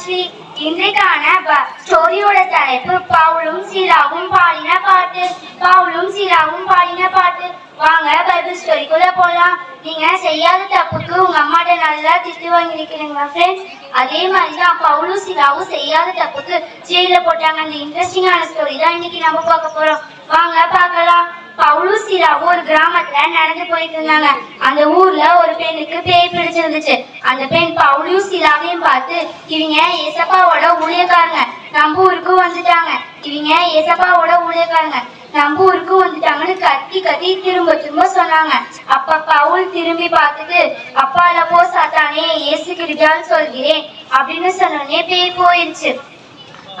ஸ்ரீ இன்றைக்கான ஸ்டோரியோட தலைப்பு பவுலும் சீலாவும் பாடின பாட்டு. பவுலும் சீலாவும் பாடின பாட்டு. வாங்க பைபிள் ஸ்டோரிக்குள்ள போலாம். நீங்க செய்யாத தப்புக்கு உங்க அம்மாட்ட நல்லா திட்டு வாங்கியிருக்கிறீங்களா ஃப்ரெண்ட்ஸ் அதே மாதிரி தான் பவுலும் சீலாவும் செய்யாத தப்புக்கு ஜெயில போட்டாங்க. அந்த இன்ட்ரெஸ்டிங்கான ஸ்டோரி தான் இன்னைக்கு நம்ம பார்க்க போறோம். வாங்க பார்க்கலாம். பவுலும் சீலாவும் ஒரு கிராமத்துல நடந்து போயிட்டு இருந்தாங்க. அந்த ஊர்ல பெண்ணுக்கு பேய் பிடிச்சிருந்துச்சு அந்த பெண் பவுலும் சிலாவையும் பார்த்து இவங்க ஏசப்பாவோட ஊழியக்காரங்க. நம்ம ஊருக்கு வந்துட்டாங்க. இவங்க ஏசப்பாவோட ஊழியக்காரங்க. நம்ம ஊருக்கு வந்துட்டாங்கன்னு கத்தி கத்தி திரும்ப திரும்ப சொன்னாங்க. அப்ப பவுல் திரும்பி பார்த்துட்டு அப்பால போ சாத்தானே இயேசு கிருபான்னு சொல்கிறேன். அப்படின்னு சொன்னோடனே பேய் போயிருச்சு.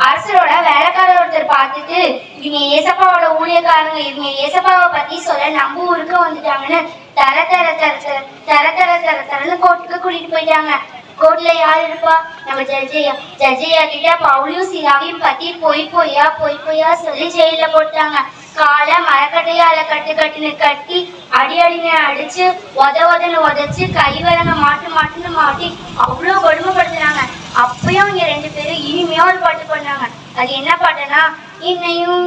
அரசரோட வேலைக்காரர் ஒருத்தர் பார்த்துட்டு இவங்க ஏசப்பாவோட ஊழியக்காரங்க. இவங்க ஏசப்பாவை பத்தி சொல்ல நம்ம ஊருக்கு வந்துட்டாங்கன்னு தர தர தர தர தர தர தர தரன்னு கோர்ட்டுக்கு கூட்டிட்டு போயிட்டாங்க. கோர்ட்ல யார் இருப்பா? நம்ம ஜட்ஜையா ஜட்ஜையா கிட்ட பவுலியும் சீலாவையும் பத்தி பொய் பொய்யா பொய் பொய்யா சொல்லி ஜெயில போட்டாங்க. காலை மரக்கட்டையால கட்டு கட்டுன்னு கட்டி அடி அடின்னு அடிச்சு உத உதன்னு உதச்சு கை மாட்டு மாட்டுன்னு மாட்டி அவ்வளோ கொடுமைப்படுத்துனாங்க. அப்பயும் இங்க ரெண்டு பேரும் இனிமையா ஒரு பாட்டு பண்ணாங்க அது என்ன பாட்டுனா என்னையும்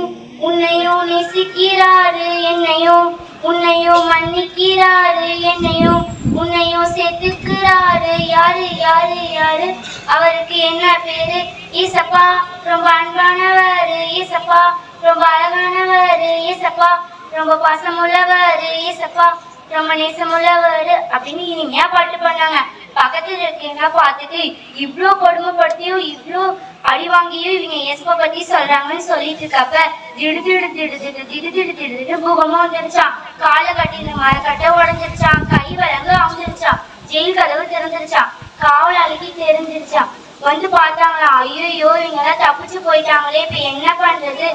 உன்னையும் நெசிக்கிறாரு என்னையும் உன்னையும் மன்னிக்கிறாரு என்னையும் உன்னையும் சேர்த்துக்கிறாரு. யாரு யாரு யாரு? அவருக்கு என்ன பேரு? ஈசப்பா ரொம்ப அன்பானவர். ஈசப்பா ரொம்ப அழகானவர். ஈசப்பா ரொம்ப பாசமுள்ளவர். ஈசப்பா ரொம்ப நேசமுள்ளவர். அப்படின்னு இனிமையா பாட்டு பண்ணாங்க பக்கத்துல இருக்கீங்க பார்த்துட்டு இவ்ளோ கொடுமைப்படுத்தியும் இவ்ளோ அடி வாங்கியும் இவங்க இயேசுவை பத்தி சொல்றாங்கன்னு சொல்லிட்டு இருக்கப்ப திடு திடு திடு திடு திடு திடு திடு திடு பூகமா வந்துருச்சான் காலை கட்டின மரக்கட்டை உடஞ்சிருச்சான் கை விலங்கு அமைஞ்சிருச்சான் ஜெயில் கதவு திறந்துருச்சான் காவலாளிக்கு தெரிஞ்சிருச்சான் வந்து பார்த்தாங்களா ஐயோ இவங்க எல்லாம் தப்பிச்சு போயிட்டாங்களே. இப்ப என்ன பண்றது?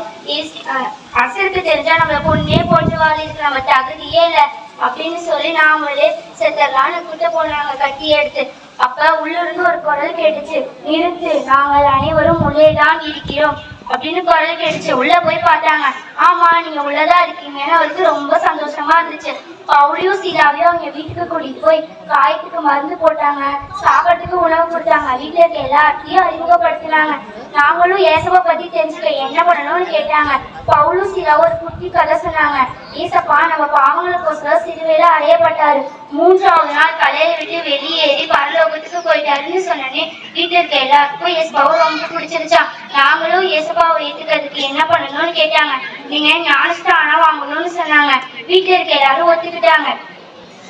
அசருக்கு தெரிஞ்சா நம்மள பொண்ணே போட்டு இதுக்கு நம்ம தகுதியே இல்லை. அப்படின்னு சொல்லி நாமளே செத்தரலான்னு கூட்ட போனாங்க கட்டி எடுத்து அப்ப உள்ள இருந்து ஒரு குரல் கேட்டுச்சு நிறுத்து நாங்கள் அனைவரும் உள்ளே தான் இருக்கிறோம் அப்படின்னு குரல் கேட்டுச்சு. உள்ள போய் பார்த்தாங்க ஆமா நீங்க உள்ளதா இருக்கீங்கன்னு அவருக்கு ரொம்ப சந்தோஷமா இருந்துச்சு. பவுலியும் சீதாவையும் அவங்க வீட்டுக்கு கூட்டிட்டு போய் காயத்துக்கு மருந்து போட்டாங்க சாப்பிட்றதுக்கு உணவு கொடுத்தாங்க. வீட்டுல இருக்க எல்லாத்தையும் அறிமுகப்படுத்தினாங்க. நாங்களும் ஏசப்பா பத்தி தெரிஞ்சுக்க என்ன பண்ணணும்னு கேட்டாங்க. பவுலும் சில ஒரு குட்டி கதை சொன்னாங்க. ஏசப்பா நம்ம பாவங்களுக்கோசரம் சிறுவையில அறையப்பட்டாரு மூன்றாவது நாள் கலையை விட்டு வெளியேறி பரலோகத்துக்கு போயிட்டாருன்னு சொன்னோடனே வீட்டுல இருக்க எல்லாருக்கும் ஏசப்பாவும் ரொம்ப பிடிச்சிருச்சா. நாங்களும் ஏசப்பாவை ஏத்துக்கிறதுக்கு என்ன பண்ணணும்னு கேட்டாங்க. நீங்க ஞானஸ்தானம் வாங்கணும்னு சொன்னாங்க. வீட்டுல இருக்க எல்லாரும் ஒத்துக்கிட்டாங்க.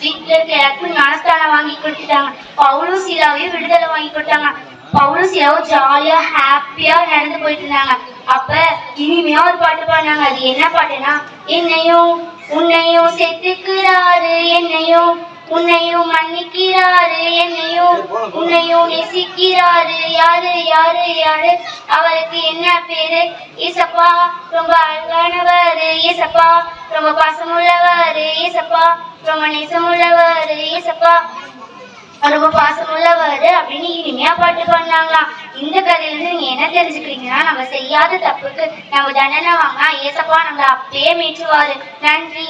வீட்டுல இருக்க எல்லாருக்கும் ஞானஸ்தானம் வாங்கி கொடுத்துட்டாங்க. பவுலும் சீலாவையும் விடுதலை வாங்கி கொடுத்தாங்க. பவுலும் சீலாவும் ஜாலியா ஹாப்பியா நடந்து போயிட்டு இருந்தாங்க அப்ப இனிமையா ஒரு பாட்டு பாடினாங்க. அது என்ன பாட்டுனா என்னையும் உன்னையும் செத்துக்கிறாரு என்னையும் உன்னையும் மன்னிக்கிறாரு என்னையும் உன்னையும் நேசிக்கிறாரு யாரு யாரு யாரு? அவருக்கு என்ன பேரு? ஏசப்பா ரொம்ப அழகானவர். ஏசப்பா ரொம்ப பாசமுள்ளவரு. ஏசப்பா ரொம்ப நேசமுள்ளவரு. ஏசப்பா ரொம்ப பாசமுள்ளவர் அப்படின்னு இனிமையா பாட்டு பண்ணாங்களாம் இந்த கதையில இருந்து நீங்க என்ன தெரிஞ்சுக்கிறீங்கன்னா நம்ம செய்யாத தப்புக்கு நம்ம தண்டனை வாங்கினா ஏசப்பா நம்மள அப்பயே மீட்டுவாரு. நன்றி.